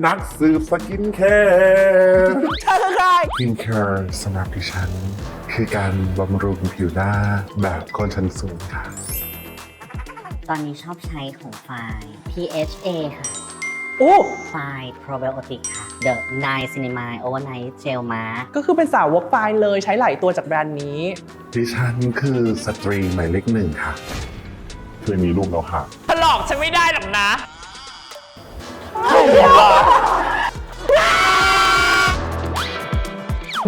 นักสืบสกินแคร์เธอคือใครสกินแคร์สำหรับดิฉัน คือการบำรุงผิวหน้าแบบคนชั้นสูงค่ะ ตอนนี้ชอบใช้ของไฟล์ PHA ค่ะ โอ้ ไฟล์ probiotic ค่ะ The Nine Cinnamide Overnight Gel Mask ก็คือเป็นสาวกไฟล์เลยใช้หลายตัวจากแบรนด์นี้ ดิฉันคือสตรีหมายเลขหนึ่งค่ะเคยมีลูกแล้วค่ะถลอกฉันไม่ได้หรอกนะ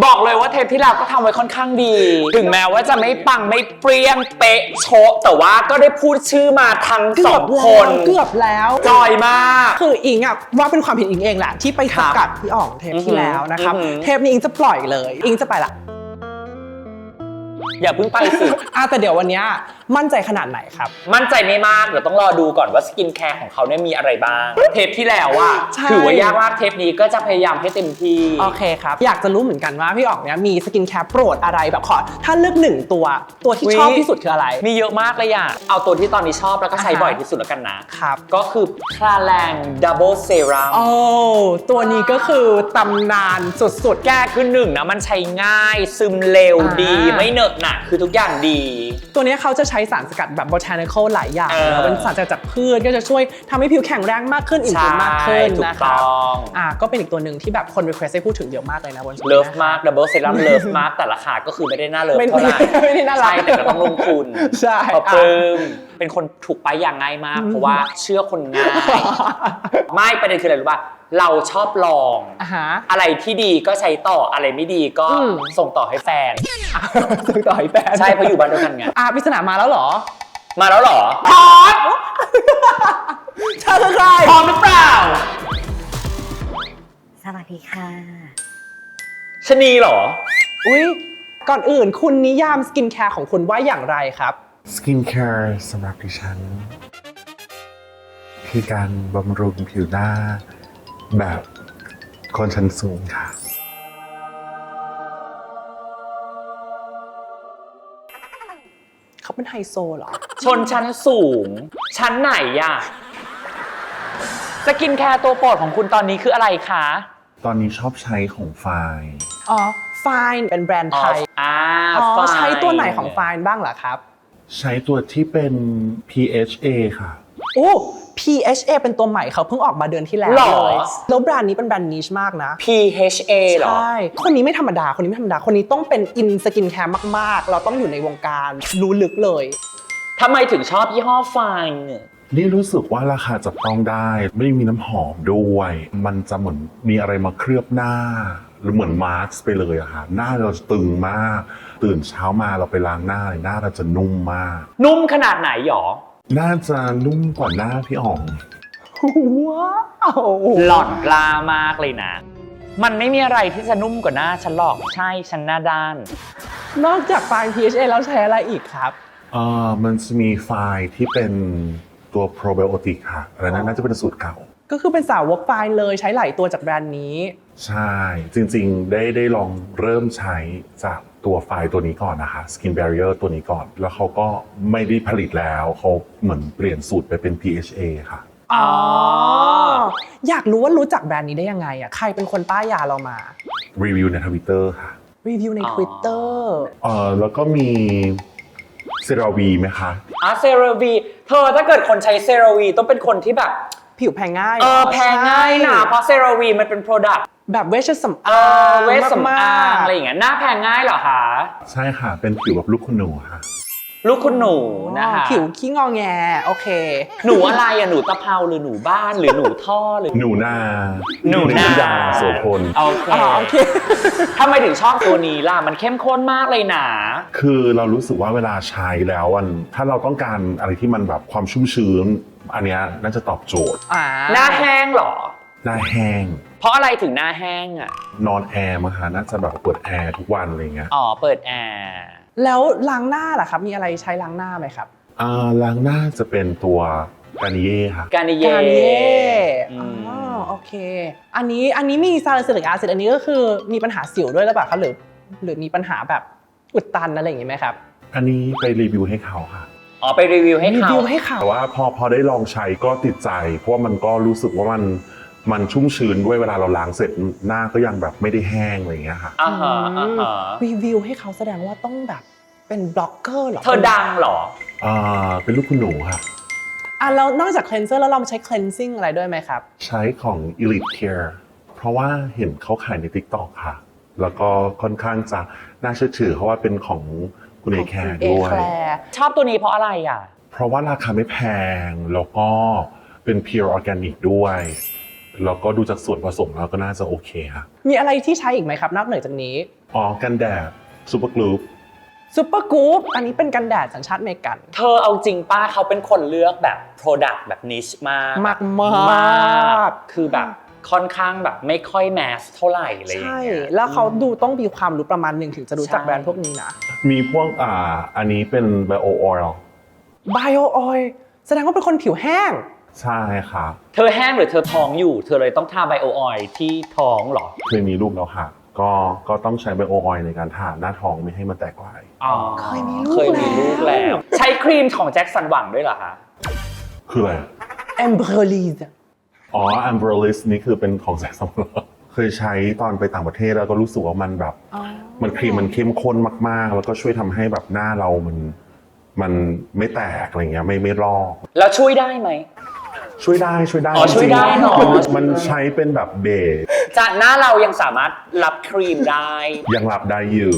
บอกเลยว่าเทปที่แล้วก็ทำไว้ค่อนข้างดี ถึงแม้ว่าจะไม่ปังไม่เปรี้ยงเป๊ะโชะแต่ว่าก็ได้พูดชื่อมาทั้งเกืสออบงแล้ควน เกือบแล้ว จอยมาก คืออิงอะว่าเป็นความผิดอิงเองแหละ ที่ไปคสรับกัดพี่อ่องเทปที่แล้วนะครับอือหือ เทปนี้อิงจะปล่อยเลย อิงจะไปละอย่าเพิ่งไปสิ อะแต่เดี๋ยววันเนี้ยมั่นใจขนาดไหนครับ มั่นใจไม่มากเดี๋ยวต้องรอดูก่อนว่าสกินแคร์ของเขาเนี่ยมีอะไรบ้าง เทปที่แล้วอะใช่ ถือว่ายากมากเทปนี้ก็จะพยายามให้เต็มที่ โอเคครับ อยากจะรู้เหมือนกันว่าพี่อ่องเนี้ยมีสกินแคร์โปรดอะไรแบบขอ ถ้าเลือกหนึ่งตัวตัวที่อุ๊ย ชอบที่สุดคืออะไร มีเยอะมากเลยอะเอาตัวที่ตอนนี้ชอบแล้วก็ใช้อ่าฮะ บ่อยที่สุดแล้วกันนะ ครับก็คือพลาแรงดับเบิลเซรั่มโอ้ตัวนี้ก็คือตำนานสุดๆแก้คือหนึ่งนะมันใช้ง่ายซึมเร็วอ่า ดี ไม่เหนอะหนะคือทุกอย่างดีตัวเนี้ยเขาจะใช้สารสกัดแบบ botanical หลายอย่างเออนะเป็นสารสกัดจากพืชก็จะช่วยทำให้ผิวแข็งแรงมากขึ้นอิ่มใช่ตัวมากขึ้นถูกนะครับต้องอ่าก็เป็นอีกตัวหนึ่งที่แบบคน request ให้พูดถึงเยอะมากเลยนะบนเลิฟมากดับเบิลเซรั่มเลิฟมากแต่ราคาก็คือไม่ได้น่าเลิฟไม่เท่าไหร่ไม่ได้น่ารัก ใช่แต่ก็ต้องลงทุนใช่ขอบปลื้มเป็นคนถูกไปายอย่างง่ายมาก เพราะว่าเชื่อคนง่าย ไม่ประเด็นคืออะไรรู้ป่ะ เราชอบลอง อ่าฮะ อะไรที่ดีก็ใช้ต่ออะไรไม่ดีก็อืม ส่งต่อให้แฟน ซื้อต่อให้แฟนใช่เพราะอยู่บ้านเดียวกันไงอ่าปริศนามาแล้วเหรอมาแล้วเหรอพอดเธอคือใครพร้อมหรือเปล่าสวัสดีค่ะ ชะนีเหรอ อุ้ยก่อนอื่นคุณนิยามสกินแคร์ของคุณว่าอย่างไรครับ สกินแคร์สำหรับดิฉัน คือการบำรุงผิวหน้า แบบคนชั้นสูงค่ะ เขาเป็นไฮโซเหรอ ชนชั้นสูง ชั้นไหนอะสกินแคร์ตัวโปรดของคุณตอนนี้คืออะไรคะ ตอนนี้ชอบใช้ของไฟล์อ๋อ Fine เป็นแบรนด์ไทย อ่าอ๋อ Fine ใช้ตัวไหนของ Fine บ้างเหรอครับ ใช้ตัวที่เป็น PHA ค่ะ โอ้ PHA เป็นตัวใหม่เขาเพิ่งออกมาเดือนที่แล้วหรอ เลยแล้วแบรนด์นี้เป็นแบรนด์นิชมากนะ PHA เหรอ ใช่ คนนี้ไม่ธรรมดา คนนี้ไม่ธรรมดา คนนี้ต้องเป็นอินสกินแคร์มาก ๆ เราต้องอยู่ในวงการรู้ลึกเลย ทำไมถึงชอบยี่ห้อ Fine เนี่ย นี่รู้สึกว่าราคาจับต้องได้ ไม่ได้มีน้ำหอมด้วย มันจะเหมือนมีอะไรมาเคลือบหน้า หรือเหมือนมาร์กไปเลยอะค่ะ หน้าเราจะตึงมาก ตื่นเช้ามาเราไปล้างหน้าเลยหน้าเราจะนุ่มมาก นุ่มขนาดไหนหรอ น่าจะนุ่มกว่าหน้าพี่อ๋อง ว้าวหล่อนกล้ามากเลยนะ มันไม่มีอะไรที่จะนุ่มกว่าหน้าฉันหรอกใช่ฉันหน้าด้าน นอกจาก Fine PHA แล้วใช้อะไรอีกครับ เออมันจะมีไฟล์ที่เป็นตัวโปรไบโอติกค่ะอันนั้นน่าจะเป็นสูตรเก่า ก็คือเป็นสาวก Fine เลยใช้หลายตัวจากแบรนด์นี้ ใช่ จริงๆ ได้ได้ลองเริ่มใช้จาก ตัวไฟล์ตัวนี้ก่อนนะคะ Skin Barrier ตัวนี้ก่อน แล้วเขาก็ไม่ได้ผลิตแล้วเขาเหมือนเปลี่ยนสูตรไปเป็น PHA ค่ะ อ๋อ อยากรู้ว่ารู้จักแบรนด์นี้ได้ยังไงอะ ใครเป็นคนป้ายยาเรามา รีวิวในทวิตเตอร์ค่ะรีวิวในอ๋อ Twitter เออแล้วก็มีเซราวีไหมคะ อะเซรวีเธอถ้าเกิดคนใช้เซรวีต้องเป็นคนที่แบบ ผิวแพ้ง่ายเออหรแพงง่ายนะใช่เพราะเซรวีมันเป็นโปรดักต์ แบบเวชสำเออาองเวชสำอางมกๆอะไรอย่างเงี้ยหน้าแพงง่ายเหรอคะใช่ค่ะ เป็นผิวแบบลูกคุณหนูค่ะ ลูกคุณหนูนะคะผิวขี้งอแง โอเค หนูอะไรอะหนูตะเภาหรือหนูบ้านหรือหนูท่อหรือหนูนาหนูนาดาโสพลโอเคอ๋อโอเคทำไมถึงชอบตัวนี้ล่ะมันเข้มข้นมากเลยนะคือเรารู้สึกว่าเวลาใช้แล้ววันถ้าเราต้องการอะไรที่มันแบบความชุ่มชื้น อันเนี้ยน่าจะตอบโจทย์อ่าหน้าแห้งเหรอหน้าแห้งเพ ราะอะไรถึงหน้าแห้งอะ นอนแอร์มั้งคะน่าจะแบบเปิดแอร์ทุกวันอะไรเงี้ยอ๋อ เปิดแอร์ แล้วล้างหน้าล่ะครับ มีอะไรใช้ล้างหน้าไหมครับ อ่าล้างหน้าจะเป็นตัวกานิเย่ค่ะ การนิเย่การเย่อือ๋อม โอเค อันนี้อันนี้มีซาลิซิลิกแอซิดอันนี้ก็คือมีปัญหาสิวด้วยหรือเปล่าครับหรือ หรือมีปัญหาแบบอุดตันอะไรอย่างงี้ไหมครับอันนี้ไปรีวิวให้เขาค่ะ อ๋อ ไปรีวิวให้รีเขา วิวให้เขาแต่ว่าพอพอได้ลองใช้ก็ติดใจ เพราะว่ามันก็รู้สึกว่ามัน มันชุ่มชื้นด้วยเวลาเราล้างเสร็จหน้าก็ยังแบบไม่ได้แห้งอะไรอย่างเงี้ยค่ะ อ่าฮะอ่าฮะรีวิวให้เขาแสดงว่าต้องแบบเป็นบล็อกเกอร์เหรอเธอดังเหรอ อ่าเป็นลูกคุณหนูค่ะ อะแล้วนอกจาก cleanser แล้วเรามาใช้ cleansing อะไรด้วยไหมครับ ใช้ของ Elite Care เพราะว่าเห็นเขาขายใน TikTok ค่ะ แล้วก็ค่อนข้างจะน่าเชื่อถือเพราะว่าเป็นของคุณเอแคร์เอด้วยแคลร์ชอบตัวนี้เพราะอะไรอะ เพราะว่าราคาไม่แพง แล้วก็เป็น pure organic ด้วย แล้วก็ดูจากส่วนผสมแล้วก็น่าจะโอเคค่ะมีอะไรที่ใช้อีกไหมครับ นอกเหนือจากนี้อ๋อกันแดดซูเปอร์กลูปซูเปอร์กู๊ปอันนี้เป็นกันแดดสัญชาติอเมริกัน เธอเอาจริงป้าเขาเป็นคนเลือกแบบ Product แบบนิชมากมากมมาากกคือแบบค่อนข้างแบบไม่ค่อยแมสเท่าไหร่อะไรอย่างใช่เงี้ยแล้วเขาดูต้องมีความรู้ประมาณหนึ่งถึงจะรู้จักใช่แบรนด์พวกนี้นะ มีพวกอ่าอันนี้เป็น bio oil Bio Oil แสดงว่าเป็นคนผิวแห้ง ใช่ค่ะเธอแห้งหรือเธอท้องอยู่ เธอเลยต้องทาไบโอออยล์ที่ท้องเหรอ เคยมีลูกแล้วค่ะ ก็ก็ต้องใช้ bio oil ในการทาหน้าท้องไม่ให้มันแตกลาย อ๋อเคยมีลูก เคยมีลูกแล้แล้ววใช้ครีมของแจ็คสันหวังด้วยเหรอคะคืออะไร e m b r l i s อ๋อ a m b r l i s นี่คือเป็นของแสงสำลักเคยใช้ตอนไปต่างประเทศแล้วก็รู้สึกว่ามันแบบ มันครีมมันเข้มข้นมากๆ แล้วก็ช่วยทำให้แบบหน้าเรามัน มันไม่แตกอะไรเงี้ยไม่ไม่ลอก แล้วช่วยได้ไหม ช่วยได้ช่วยได้อ๋อช่วยได้จริงๆเนอะมันมันใช้เป็นแบบเบสจากหน้าเรายังสามารถรับครีมได้ ยังรับได้อยู่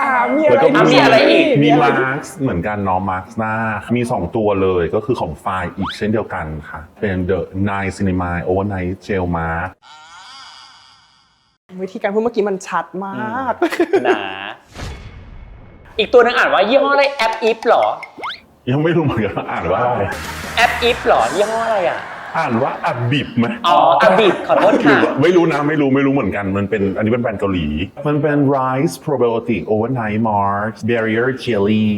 อ่ามีอะไรแล้วก็อะมีอะไรอีก มีอะไรมาร์คเหมือนกันเนาะมาร์คหน้า มี 2 ตัวเลยก็คือของไฟล์อีกเช่นเดียวกันค่ะ เป็น The Nine Cinema Overnight Gel Mask วิธีการพูดเมื่อกี้มันชัดมาก นะ อีกตัวหนึงอ่านว่ายี่ห้ออะไรแอปอิฟหรอ ยังไม่รู้เหมือนกันว่าอ่านว่าอะไร แอปอีฟหรอยี่ห้ออะไรอะ อ่านว่าอับบิบไหมอ๋ออบิดขอโทษหรือค่ะว่าไม่รู้นะไม่รู้ไม่รู้เหมือนกันมันเป็นอันนี้เป็นแบรนด์เกาหลี มันเป็น Rice Probiotic Overnight Mask Barrier Jelly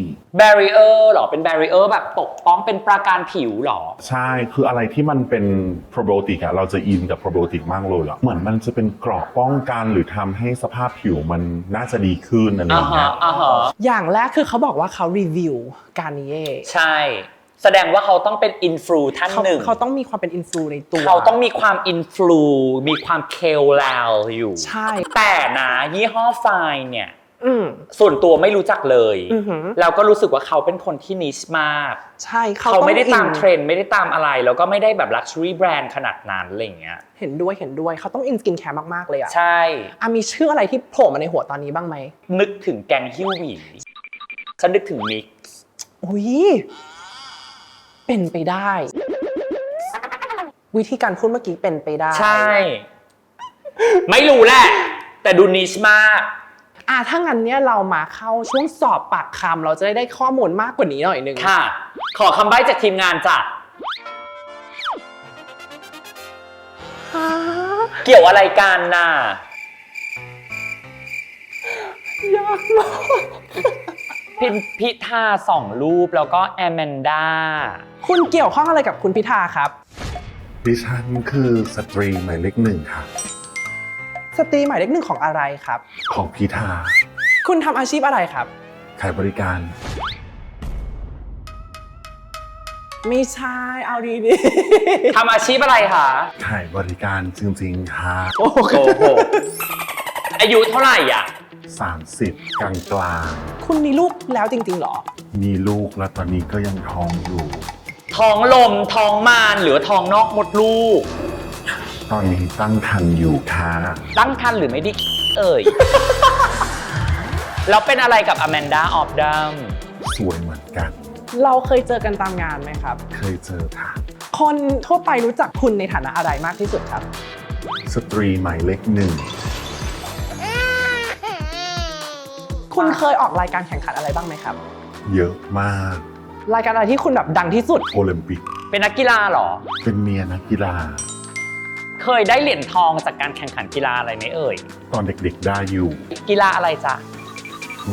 barrier หรอเป็น barrier แบบปกป้องเป็นปราการผิวหรอ ใช่คืออะไรที่มันเป็น probiotic อะเราจะอินกับ probiotic มากเลยอะเหมือนมันจะเป็นเกราะป้องกันหรือทำให้สภาพผิวมันน่าจะดีขึ้นอะไรออ่าย่างเงี้ฮะยอ่าฮะอย่างแรกคือเขาบอกว่าเขารีวิวการนิเย่ใช่ แสดงว่าเขาต้องเป็นอินฟลูท่านเขาหนึ่ง เขาต้องมีความเป็นอินฟลูในตัวเขาต้องมีความอินฟลูมีความเคลแลวอยู่ ใช่ แต่นะยี่ห้อไฟน์เนี่ย อืม ส่วนตัวไม่รู้จักเลยอือหือ แล้วก็รู้สึกว่าเขาเป็นคนที่นิชมาก ใช่เขาต้องไม่ได้ตามอินเทรนด์ไม่ได้ตามอะไร แล้วก็ไม่ได้แบบลักชัวรี่แบรนด์ขนาดนั้นอะไรอย่างเงี้ย เห็นด้วยเห็นด้วยเขาต้องอินสกินแคร์มาก ๆ เลยอะใช่ อะมีชื่ออะไรที่โผล่มาในหัวตอนนี้บ้างไหมนึกถึงแกงฮิวหวีฉันนึกถึงมิกซ์ อุ้ย เป็นไปได้ วิธีการพูดเมื่อกี้เป็นไปได้ ใช่ ไม่รู้แหละ แต่ดูนิชมาก อะถ้างั้นเนี่ยเรามาเข้าช่วงสอบปากคำเราจะได้ได้ข้อมูลมากกว่านี้หน่อยหนึง ค่ะ ขอคำใบ้จากทีมงานจ้ะฮะเกี่ยวอะไรกันน่ะ ยากมาก พิมพิธาสองรูปแล้วก็แอมแมนดาคุณเกี่ยวข้องอะไรกับคุณพิธาครับ ดิฉันคือสตรีหมายเลขหนึ่งค่ะ สตรีหมายเลขหนึ่งของอะไรครับ ของพิธาคุณทำอาชีพอะไรครับ ขายบริการ ไม่ใช่เอาดีทำอาชีพอะไรคะขายบริการจริงๆค่ะๆโอ้โหโกหกอายุเท่าไหร่อะ 30 กลางกลางคุณมีลูกแล้วจริงๆเหรอ ๆมีลูกแล้วตอนนี้ก็ยังท้องอยู่ ท้องลมท้องมานหรือว่าท้องนอกมดลูก ตอนนี้ตั้งครรภ์อยู่ค่ะตั้งคันหรือไม่ได้เอ่ย แล้วเป็นอะไรกับอแมนดาออฟดัมสวยเหมือนกัน เราเคยเจอกันตามงานไหมครับ เคยเจอค่ะ คนทั่วไปรู้จักคุณในฐานะอะไรมากที่สุดครับ สตรีหมายเลขหนึ่ง คุณเคยออกรายการแข่งขันอะไรบ้างไหมครับ เยอะมาก รายการอะไรที่คุณแบบดังที่สุด โอลิมปิก เป็นนักกีฬาเหรอ เป็นเมียนักกีฬา เคยได้เหรียญทองจากการแข่งขันกีฬาอะไรไหมเอ่ย ตอนเด็กๆได้อยู่ กีฬาอะไรจ๊ะ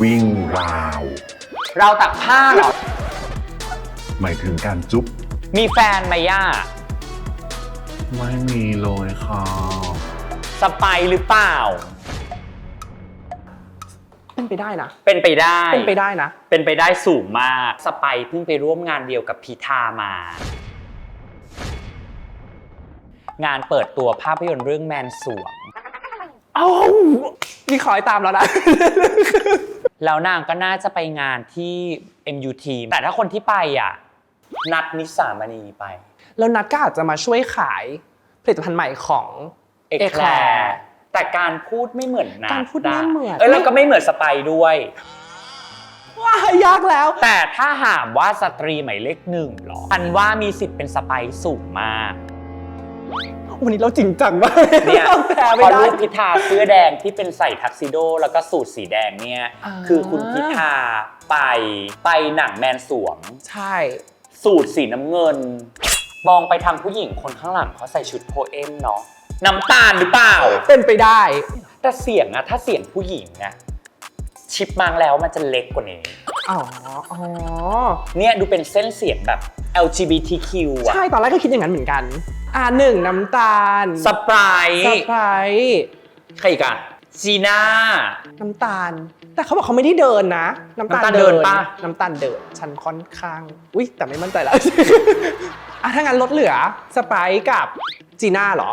วิ่งราว เราวตักผ้าเหรอ หมายถึงการจุ๊บ มีแฟนไหมย่า ไม่มีเลยค่ะ สไปหรือเปล่า เป็นไปได้นะ เป็นไปได้ เป็นไปได้นะ เป็นไปได้สูงมาก สไปเพิ่งไปร่วมงานเดียวกับพิธามา งานเปิดตัวภาพยนตร์เรื่องแมนสวงเอ้ามีคอยตามแล้วนะ แล้วนางก็น่าจะไปงานที่ MUT แต่ถ้าคนที่ไปอะ นัดนิสามณีไป แล้วนัดก็อาจจะมาช่วยขายผลิตภัณฑ์ใหม่ของเอกแคลร์ แต่การพูดไม่เหมือนนะการพูดไม่เหมือน เอ้ยแล้วก็ไม่เหมือนสไปร์ด้วยว้ายากแล้ว แต่ถ้าถามว่าสตรีหมายเลขหนึ่งเหรออันว่ามีสิทธิ์เป็นสไปร์สูงมากวันนี้เราจริงจังมากเนี่ยเราแพ้พไม่อได้รูปพิธาเสื้อแดงที่เป็นใส่ทักซิโด แล้วก็สูทสีแดงเนี่ยอ่าคือคุณพิธาไปไปหนังแมนสวงใช่ สูตรสีน้ำเงิน มองไปทางผู้หญิงคนข้างหลังเขาใส่ชุดโพเอมเนาะ น้ำตาลหรือเปล่า เป็นไปได้ แต่เสียงอะถ้าเสียงผู้หญิงอะชิปมังแล้วมันจะเล็กกว่านี้ อ๋อ อ๋อ เนี่ยดูเป็นเส้นเสียงแบบ LGBTQ อะใช่ตอนแรกก็คิดอย่างนั้นเหมือนกัน อ่าหนึ่งน้ำตาลสปรายสไปร์ใครอีกอะจีน่า น้ำตาล แต่เขาบอกเขาไม่ได้เดินนะ น้ำตาลน้ำตาลเดินปะ น้ำตาลเดิน ฉันค่อนข้าง อุ้ยแต่ไม่มั่นใจแล้วอะถ้างั้นลดเหลือสไปร์กับจีน่าเหรอ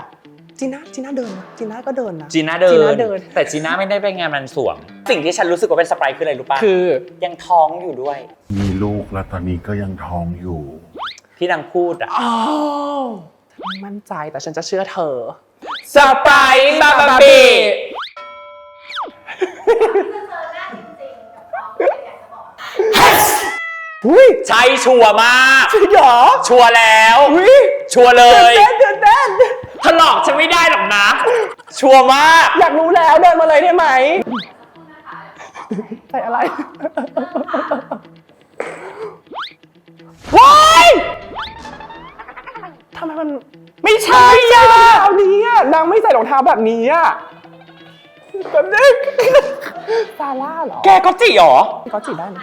จีน่าจีน่าเดินนะจีน่าก็เดินนะจีน่าเดิจีน่าเดิน แต่จีน่าไม่ได้ไปงานมันสวง สิ่งที่ฉันรู้สึกว่าเป็นสปรายคืออะไรรู้ป่ะคือยังท้องอยู่ด้วย มีลูกแล้วตอนนี้ก็ยังท้องอยู่ ที่นางพูดอะอ้าวไม่มั่นใจแต่ฉันจะเชื่อเธอสปรายบาบาบีอุ้ยใช่ชัวร์มากจริงเหรอชัวร์แล้วอุ้ยชัวร์เลย เต้นเต้นเต้นถลอกฉันไม่ได้หรอกนะ ชัวร์มากอยากรู้แล้วเดินมาเลยได้ไหมใส่อะไรว้ายทำไมมันไม่ใช่ไม่ใส่อะรองเท้านี้อะนางไม่ใส่รองเท้าแบบนี้อะแป๊บนึงซาร่าเหรอแกก็จีเหรอเขาจีบได้ไหม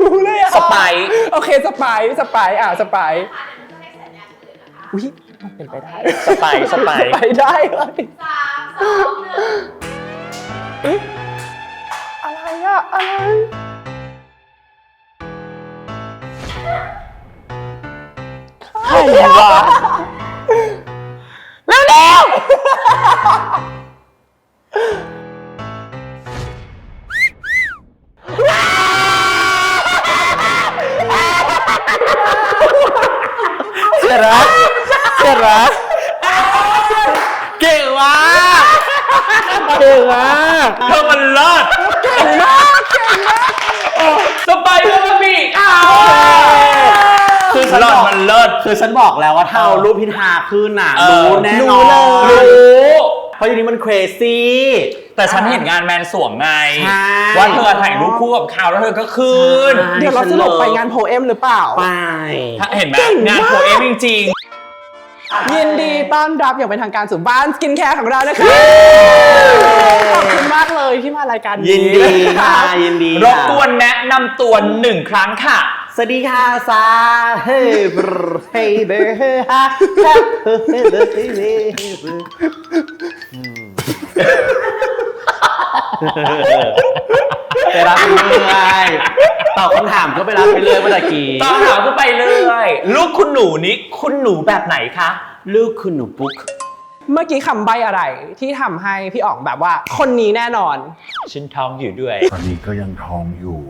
รู้เลยอะสไปร์โอเคสไปร์สไปร์อะสไปร์ อุ้ยมันเป็นไปได้สไปร์สไปร์ ไปได้เลยเอ๊ะอะไรอะอะไรใครวะแล้วแล้วเสร็จแล้ว เสร็จแล้วเก่งมากเก่งมากเธอมันเลิศเก่งมากเก่งมากสไปเดอร์บีอ้าวคือฉันเลิบศอกมันเลิศคือฉันบอกแล้วว่าถ้าเอารูปพิธาขึ้นน่ะเออรู้แน่นอนรู้เลยรู้เพราะอย่างนี้มัน crazy แต่ฉันเห็นงานแมนสวงไงใช่ว่าเธอถ่ายรูปคู่กับเขาแล้วเธอก็คืนใช่เดี๋ยวเราสรุปไปงานโพเอมหรือเปล่า ไป เห็นไหมเก่งมากงานโปรเอมจริง ยินดีต้อนรับอย่างเป็นทางการสู่บ้านสกินแคร์ของเรานะคะขอบคุณมากเลยที่มารายการนี้ยินดีค่ะยินดีๆรบกวนแนะนำตัวหนึ่งครั้งค่ะ สวัสดีค่ะซาเฮ้ยบรเฮ้ยเบอร์ฮะฮะเฮ้ยเบอร์เฮ้ยเบอร์ไปรับไปเรื่อย ตอบคำถามก็ไปรับไปเรื่อยเมื่อกี้ตอนถามก็ไปเรื่อยลูกคุณหนูนี้คุณหนูแบบไหนคะ ลูกคุณหนูปุ๊กเมื่อกี้คำใบ้อะไรที่ทำให้พี่อ๋องแบบว่า คนนี้แน่นอน ฉันท้องอยู่ด้วย ตอนนี้ก็ยังท้องอยู่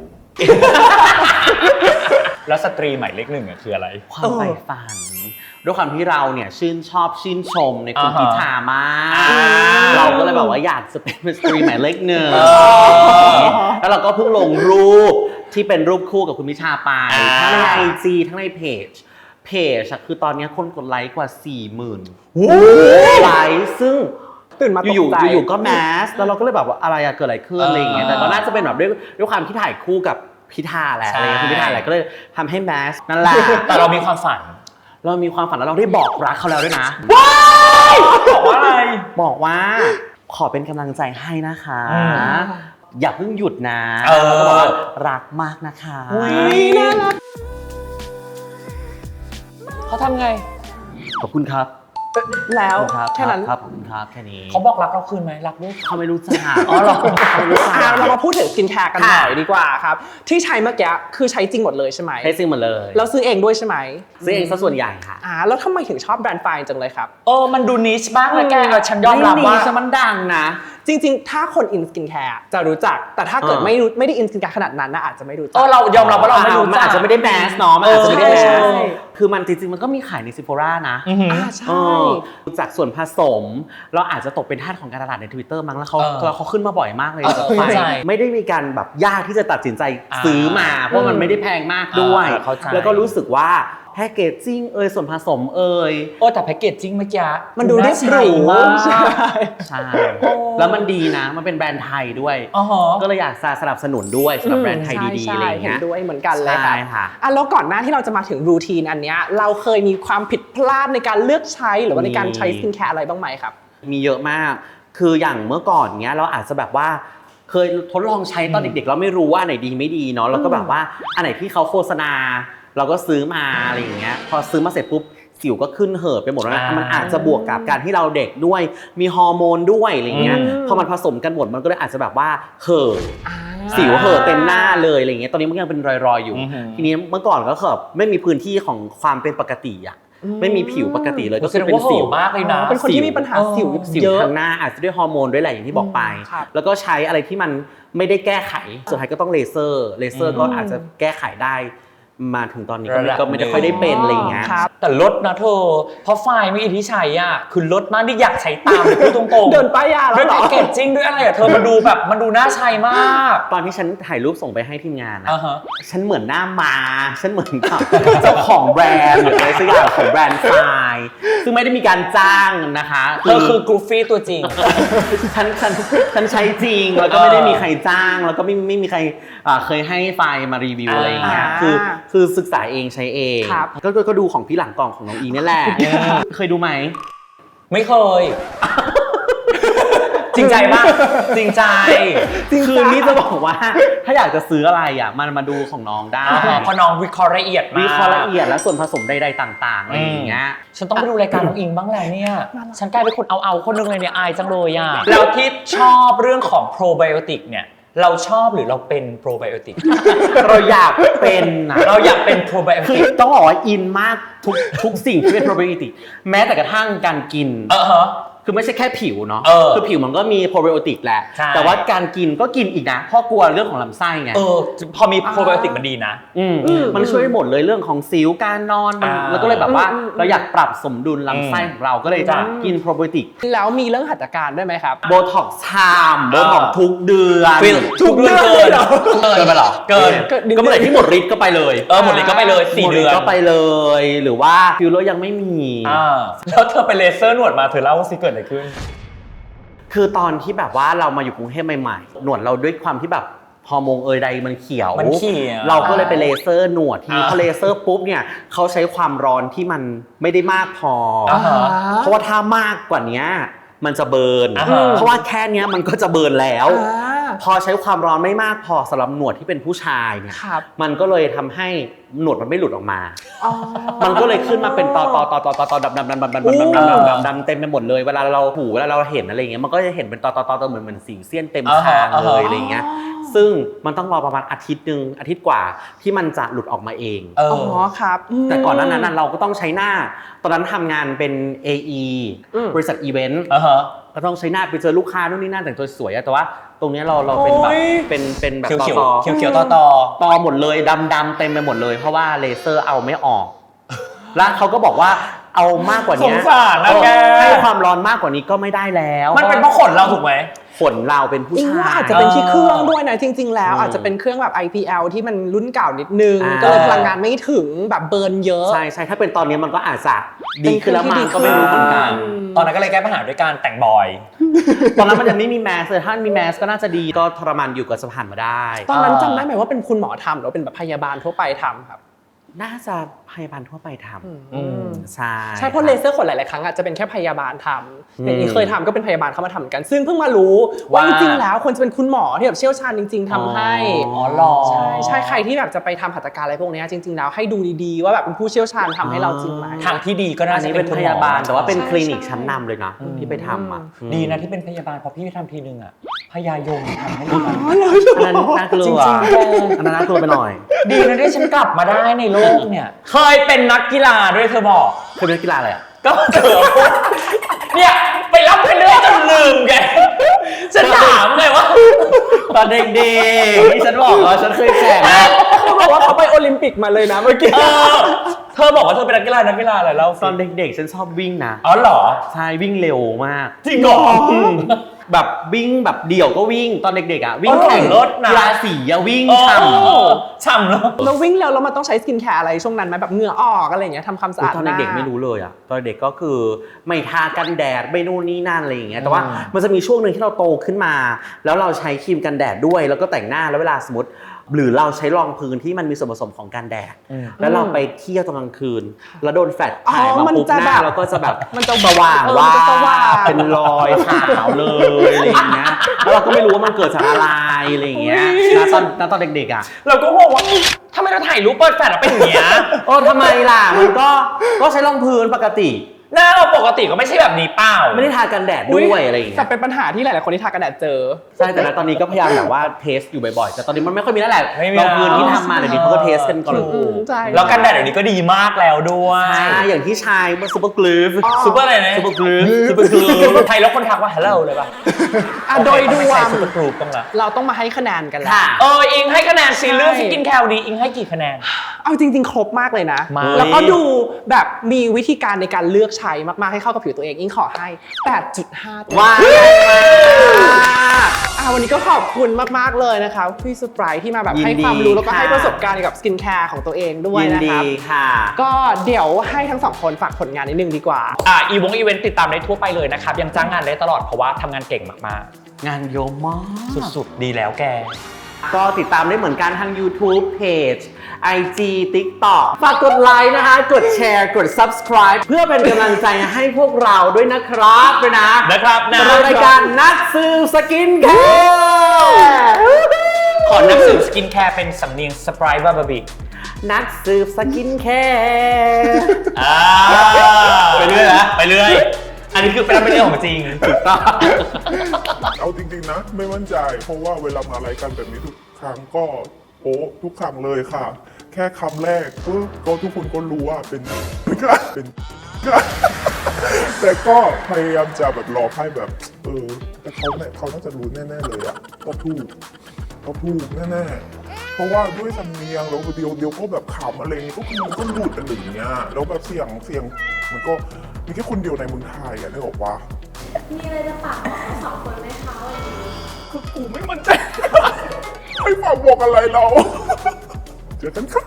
แล้วสตรีหมายเลขหนึ่งอะคืออะไร ความใฝ่ฝันด้วยความที่เราเนี่ยชื่นชอบชื่นชมในคุณอ่าฮะพิธามาก อ่าเราก็เลยแบบว่าอยากจะเป็นสตรีหมายเลขหนึ่งเออ แล้วเราก็เพิ่งลงรูป ที่เป็นรูปคู่กับคุณพิธาไปอ่า ทั้งในไอจีทั้งในเพจ เพจอะคือตอนนี้คนกดไลค์กว่า 4 0 0 0 0ไลค์ซึ่ง ตื่นมาตอยู่กใจ ๆอยู่ๆก็แมสแล้วเราก็เลยแบบว่าอะไรอะเกิดอะไรขึ้นอะไรอย่างเงี้ยแต่ก็น่าจะเป็นแบบด้วยด้วยความที่ถ่ายคู่กับพิธาแหละอะไรเงี้ยคุณพิธาแหละก็เลยทำให้แมสนั่นแหละแต่เรามีความฝันเรามีความฝันแล้วเราได้บอกรักเขาแล้วด้วยนะ บอกว่าอะไร บอกว่าขอเป็นกำลังใจให้นะคะ อืม อย่าเพิ่งหยุดนะเออ แล้วก็บอกว่ารักมากนะคะน่ารักเขาทำไง ขอบคุณครับแล้วครับแค่นั้น ครับผมครับแค่นี้เขาบอกรักเราคืนไหมรักด้วยเขาไม่รู้จักอ๋อเหรอเขาไม่รู้จัก อะเรามาพูดถึงสกินแคร์กันหค่ะน่อยดีกว่าครับ ที่ใช้เมื่อกี้คือใช้จริงหมดเลยใช่ไหม ให้ซิงหมดเลยแล้วซื้อเองด้วยใช่ไหมซื้อเองซะส่วนใหญ่ค่ะ อ่าแล้วทำไมถึงชอบแบรนด์ไฟน์จังเลยครับ เออ มันดูนิชมากเลยแกเออฉันยอมรับว่าไซะมันดังนะ จริง ๆ ถ้าคนอินสกินแคร์จะรู้จัก แต่ถ้าเกิดอ่าไม่รู้ไม่ได้อินสกินแคร์ขนาดนั้นนะอาจจะไม่รู้จัเออเรายอมรับว่าเราไม่รู้มันจัก อาจจะไม่ได้แมสเนาะมันอาจจะไม่ได้แมใช่สใช่คือมันจริงๆมันก็มีขายในซิโฟรานะอือหืออ่าเอใช่อจากส่วนผสม เราอาจจะตกเป็นทาสของการตลาดใน Twitter มั้งแล้วเขาเออแล้วเขาขึ้นมาบ่อยมากเลยเออกับเข้าใจไม่ได้มีการแบบยากที่จะตัดสินใจอ่าซื้อมา เพราะมันไม่ได้แพงมากด้วยอ่าเข้าใจแล้วก็รู้สึกว่า แพคเกจจิ้งเอยส่วนผสมเอยโอ้แต่แพ็กเกจจิ้งเมื่อกี้มันดูเรียบหรูน่าใช้มากใช่ใช่แล้วมันดีนะ มันเป็นแบรนด์ไทยด้วย อ๋อฮะก็เลยอยากจะสนับสนุนด้วยสำหรับแบรนด์ไทยดีๆใช่อะไรอย่างเห็เงี้นยด้วยเหมือนกันเลยค่ะใช่ค่ะอะแล้วก่อนหน้าที่เราจะมาถึงรูทีนอันเนี้ยเราเคยมีความผิดพลาดในการเลือกใช้หรือว่าในการใช้สกินแคร์อะไรบ้างไหมครับ มีเยอะมาก คืออย่างเมื่อก่อนเนี้ยเราอาจจะแบบว่าเคยทดลองใช้ตอนเด็กๆเราไม่รู้ว่าอันไหนดีไม่ดีเนาะแล้วก็แบบว่าอันไหนที่เขาโฆษณา เราก็ซื้อมาอะไรอย่างเงี้ยพอซื้อมาเสร็จปุ๊บสิวก็ขึ้นเห่อะไปหมดแล้วนะอ่ามัมันอาจจะบวกกับการที่เราเด็กด้วย มีฮอร์โมนด้วยอะไรอย่างเงี้ยอืม พอมันผสมกันหมดมันก็เลยอาจจะแบบว่าเห่อะสิวเห่อะเต็มหน้าเลยอะไรอย่างเงี้ย ตอนนี้มันยังเป็นรอยๆอยู่ อือหือ ทีนี้เมื่อก่อนก็คือแบบไม่มีพื้นที่ของความเป็นปกติอะไม่มีผิวปกติเลยก็ก็แสคือดงเป็นว่าโหสิว มากเลยนะ เป็นคนที่มีปัญหาสิวสิวเยอะ ทางหน้าอาจจะด้วยฮอร์โมนด้วยแหละอย่างที่บอกไป ครับ แล้วก็ใช้อะไรที่มันไม่ได้แก้ไข สุดท้ายก็ต้องเลเซอร์ เลเซอร์ก็อืมอาจจะแก้ไขได้ มาถึงตอนนี้ก็ระไม่ดับก็ไม่ได้ค่อยได้เป็นอะไรอย่างเงี้ย ครับ แต่ลดนะเธอ เพราะไฟล์เมื่อกี้ที่ใช้อะคือลดมากที่อยากใช้ตามเลยพูดตรงๆเดินป้ายยาแล้ด้วยวเหรแพ็อกเกจจิ้งด้วยอะไรอะเธอมันดูแบบมันดูน่าใช้มากตอนที่ฉันถ่ายรูปส่งไปให้ทีมงานอะ อ่าฮะ ฉันเหมือนหน้ามา ฉันเหมือนกับ เจ้าของแบรนด์หรืออะไรสักอย่างของแบรนด์ไฟล์ซึ่งไม่ได้มีการจ้างนะคะเธอคือกรูฟี่ตัวจริง ฉันฉันฉันใช้จริง แล้วก็ไม่ได้มีใครจ้าง แล้วก็ไม่ไม่มีใครอ่าเคยให้ไฟล์มารีวิวอะไรอย่างเงี้ย อ่า คือคือศึกษาเองใช้เองครับ ก็ก็ก็ดูของพี่หลังกล่องของน้องอีนี่แหละ เคยดูไหม ไม่เคย จริงใจปะจริงใจ จริงคือจ้ะนี่จะบอกว่า ถ้าอยากจะซื้ออะไรอะ มันมาดูของน้องได้อ่าฮะเพราะน้องวิเคราะห์ละเอียดมาก วิเคราะห์ละเอียดและส่วนผสมใดๆต่างๆอะไรอย่างเงี้ย ฉันต้องไปดูรายการน้องอิงบ้างแล้วเนี่ย ฉันกลายเป็นคนเอาเอาๆคนหนึงเลยเนี่ยอายจังเลยอะ แล้วที่ชอบเรื่องของโปรไบโอติกเนี่ย เราชอบหรือเราเป็นโปรไบโอติก เราอยากเป็นนะเราอยากเป็นโปรไบโอคือติกต้องบอกว่าอินมากทุกทุกสิ่งที่เป็นโปรไบโอติกแม้แต่กระทั่งการกิน เออฮะ คือไม่ใช่แค่ผิวเนาะเออคือผิวมันก็มีโปรไบโอติกแหละ ใช่ แต่ว่าการกินก็กินอีกนะเพราะกลัวเรื่องของลำไส้ไง เออ พอมีโปรไบโอติกมันดีนะ อืมอืมมันช่วยหมดเลยเรื่องของสิวการนอนมันอ่า แล้วก็เลยแบบว่าอืมอืม เราอยากปรับสมดุลลำไส้อืมของเราก็เลยจ้ะกินโปรไบโอติกแล้วมีเรื่องหัตถการด้วยไหมครับ โบท็อกซ์ชามโบท็อกซ์ทุกเดือนฟิลทุกเดือนเกินเหรอเกินไปเหรอเกิน ก็ก็เมื่อไหร่ที่หมดฤทธิ์ก็ไปเลยเออหมดเลยก็ไปเลยสี่หมดเดืฤทอนธิ์ก็ไปเลย หรือว่าฟิลเลอร์ยังไม่มี อ่าแล้วเธอไปเลเซอร์หนวดมาเธอเล่าสิเกิดอะไรขึ้น คือตอนที่แบบว่าเรามาอยู่กรุงเทพใหม่ๆ หนวดเราด้วยความที่แบบฮอร์โมนเอยใดมันเขียว มันเขียวเราก็เลยไปเลเซอร์หนวดทีนี้อ่าพอเลเซอร์ปุ๊บเนี่ยเขาใช้ความร้อนที่มันไม่ได้มากพอออ่าฮะ เพราะว่าถ้ามากกว่านี้มันจะเบิร์น อ่าฮะ เพราะว่าแค่เนี้ยมันก็จะเบิร์นแล้ว อ่า พอใช้ความร้อนไม่มากพอสำหรับหนวดที่เป็นผู้ชายเนี่ยครับ มันก็เลยทำให้หนวดมันไม่หลุดออกมา อ๋อ มันก็เลยขึ้นมาเป็นตอตอตอตอตอตอดำดำดำดำดำดำดำดำดำดำเต็มไปหมดเลยเวลาเราหูเวลาเราเห็นอะไรอย่างเงี้ยมันก็จะเห็นเป็นตอตอตอตอเหมือนเหมือนสีเสี้ยนเต็มอ่าฮะคางอ่าเลฮะยอะไรอย่างเงี้ย ซึ่งมันต้องรอประมาณอาทิตย์หนึ่งอาทิตย์กว่าที่มันจะหลุดออกมาเอง เออ๋ออครับม แต่ก่อนหนานั้นนะเราก็ต้องใช้หน้า ตอนนั้นทำงานเป็น AE อืม บริษัทอีเวนต์ อ่าฮะ ก็ต้องใช้หน้าไปเจอลูกค้านู่นนี่นั่นแต่งตัวสวยอะแต่ว่า ตรงเนี้ยเราเราเป็นแบบโอ้ยเป็นเป็นแบบเขียวตอเขียวตอเขียวเขียวๆต่อต่อตอหมดเลยดำดำๆเต็มไปหมดเลย เพราะว่าเลเซอร์เอาไม่ออก แล้วเขาก็บอกว่าเอามากกว่านี้สงสารนะแกให้ความร้อนมากกว่านี้ก็ไม่ได้แล้วมันเป็นเพราะขนเราถูกไหม ขนเราเป็นผู้อิงชาว่ายอาจจะเป็นที่เครื่องเออด้วยนะจริง ๆ แล้วอืมอาจจะเป็นเครื่องแบบ IPL ที่มันรุ่นเก่านิดนึง อ่า ก็เลยพลังงานไม่ถึงแบบเบิร์นเยอะ ใช่ใช่ถ้าเป็นตอนนี้มันก็อาจจะดีขึ้นแล้วเป็นมัที่นดีก็ไม่รู้เหมือนกัน อืม ตอนนั้นก็เลยแก้ปัญหาด้วยการแต่งบอย ตอนนั้นมันยังไม่มีแมสเลยถ้ามีแมสก็น่าจะดีก็ทรมานอยู่กับสะพานมาได้ ตอนนั้นอ่าจำได้ไหมว่าเป็นคุณหมอทำหรือว่าเป็นแบบพยาบาลทั่วไปทำครับ น่าจะพยาบาลทั่วไปทอืมำใช่ใช่เพราะเลเซอร์ขนหลาย ๆ ครั้งอาจจะเป็นแค่พยาบาลทำอย่างนี้อืมเคยทำก็เป็นพยาบาลเข้ามาทำเหมือนกัน ซึ่งเพิ่งมารู้ว่าว่า จริง ๆ แล้วควรจะเป็นคุณหมอที่แบบเชี่ยวชาญจริง ๆทำให้ อ๋อหรอ ใช่ใช่ใครที่แบบจะไปทำหัตถการอะไรพวกเนี้ยจริง ๆ แล้วให้ดูดีๆ ว่าแบบเป็นผู้เชี่ยวชาญทำให้เราจริงไหม ทางที่ดีก็น่าอันจะนี้เป็เป็นนคุณพหมอยาบาลแต่ว่าเป็นใช่คลินิกใช่ ชั้นนำเลยนะที่ไปทำอะดีนะที่เป็นพยาบาลเพราะพี่ไปทำทีนึงอะ พยายมทำให้ดีอันนั้นน่ากลัวจริงๆแกอันนั้นน่ากลัวไปหน่อยดีนะที่ฉันกลับมาได้ในโลกเนี่ย เคยเป็นนักกีฬาด้วยเธอบอก เคยเป็นนักกีฬาอะไรอะก็เธอพูดเนี่ยไปรับไปเรื่อยจนลืมไงฉันถามไงว่า ตอนเด็กๆที่ฉันบอกว่าฉันเคยแข่งนะเขาบอกว่าเขาไปโอลิมปิกมาเลยนะเมื่อกี้เออเธอบอกว่าเธอเป็นนักกีฬานักกีฬาอะไรแล้วตอนเด็กๆ ฉันชอบวิ่งนะอ๋อเหรอ ใช่วิ่งเร็วมาก จริงเหรอ แบบวิ่งแบบเดี่ยวก็วิ่งตอนเด็กๆอะวิ่งอ๋อแข่งรถนะกีฬาสีอะวิ่งเออช่ำช่ำแล้วเราวิ่งแล้วแล้วมันต้องใช้สกินแคร์อะไรช่วงนั้นไหมแบบเหงื่อออกอะไรอย่างเงี้ยทำความสะอาดตอนหน้าเด็กๆไม่รู้เลยอะตอนเด็กก็คือไม่ทากันแดดไม่นู่นนี่นั่นอะไรอย่างเงี้ยแต่ว่าอืมมันจะมีช่วงหนึ่งที่เราโตขึ้นมา แล้วเราใช้ครีมกันแดดด้วย แล้วก็แต่งหน้าแล้วเวลาสมมติ หรือเราใช้รองพื้นที่มันมีส่วนผสมของกันแดดแล้วเราไปเที่ยวตอนกลางคืน แล้วโดนแฟลชถ่ายอ๋อมามันปุ๊บจะหน้าแบบเราก็จะแบบมันจะสว่างเออว่ามันจะสว่างเป็นรอยขาวเลยอะไรอย่างเงี้ยแล้วเราก็ไม่รู้ว่ามันเกิดจากอะไรอะไรอย่างเงี้ยนะตอนณตอนเด็กๆอะเราก็งงว่าทำไมเราถ่ายรูปเปิดแฟลชแล้วเป็นอย่างเงี้ยโอ้ทำไมล่ะมันก็ก็ใช้รองพื้นปกติ หน้าเราปกติก็ไม่ใช่แบบนี้เปล่า ไม่ได้ทากันแดดด้วยอะไรอย่างเงี้แต่ยเป็นปัญหาที่หลาย ๆ คนที่ทากันแดดเจอ ใช่แต่ณตอนนี้ก็พยายามแบบว่าเทสอยู่บ่อย ๆ แต่ตอนนี้มันไม่ค่อยมีแล้วแหละไม่มีรองพื้นที่แล้วทำมาเดี๋ยวนี้เขาก็เทสกันก่อนอืมใช่ แล้วกันแดดเดี๋ยวนี้ก็ดีมากแล้วด้วยใช่อย่างที่ชายเมื่อซูเปอร์กลูฟซูเปอร์อะไรนะซูเปอร์กลูฟซูเปอร์กรูไทยแล้วคนทักว่าฮัลโหลเลยป่ะอะโดยรไม่วใช่มซูเปอร์กรูต้องละเราต้องมาให้คะแนนกันแล้ว ค่ะ เอออิงให้คะแนนซีใช่เรื่องสกินแคร์ดีอิงให้กี่คะแนน เอาจริง ๆ ครบมากเลยนะ มาก แล้วก็ดูแบบมีวิธีการในการเลือกใช้มากๆให้เข้ากับผิวตัวเองอิงขอให้ 8.5เต็มว้าวอะวันนี้ก็ขอบคุณมากๆเลยนะคะพี่สปรายที่มาแบบยินให้ดีความรู้แล้วก็ค่ะให้ประสบการณ์เกี่ยวกับสกินแคร์ของตัวเองด้วยยินนะคดีรับ ค่ะก็เดี๋ยวให้ทั้งสองคนฝากผลงานนิดนึงดีกว่า อ่าอีวงอีเวนต์ติดตามได้ทั่วไปเลยนะครับ ยังจ้างงานได้ตลอดเพราะว่าทำงานเก่งมากงานเยอะมาก ๆ สุดๆ ดีแล้วแก ก็ติดตามได้เหมือนกันทาง YouTube Page IG TikTok ฝากกดไลค์นะคะ กดแชร์กด Subscribe เพื่อเป็นกำลังใจให้พวกเราด้วยนะครับด้วยนะนะครับนะ สำหรับรายการนักสืบสกินแคร์ขอนักสืบสกินแคร์เป็นสำเนียงสปรายบาบาบินักสืบสกินแคร์ อ่าไปเรื่อยนะ ไปเรื่อย อันนี้คือเป็นเรื่องของจริง ถูกต้องเอาจริงๆนะ ไม่มั่นใจ เพราะว่าเวลามารายการแบบนี้ทุกครั้งก็โป๊ะทุกครั้งเลยค่ะ แค่คำแรกก็ก็ทุกคนก็รู้ว่าเป็นเป็นแต่ก็พยายามจะแบบหลอกให้แบบ เออ แต่เขาเนี่ยเขาน่าจะรู้แน่ๆเลยอะก็ถูกก็ถูกแน่ๆเพราะว่าด้วยสำเนียงแล้วเดียวเดียวก็แบบขำอะไรอย่างงี้ก็คือมันก็หลุดอะไรอย่างเงี้ยแล้วแบบเสียงเสียงมันก็ มีแค่คนเดียวในเมืองไทยอะนึกออกปะมีอะไรจะฝากบอกทั้งสองคนไหมคะวันนี้คือกูไม่มั่นใจ ไม่ฝากบอกอะไรเรา เจอกันค่ะ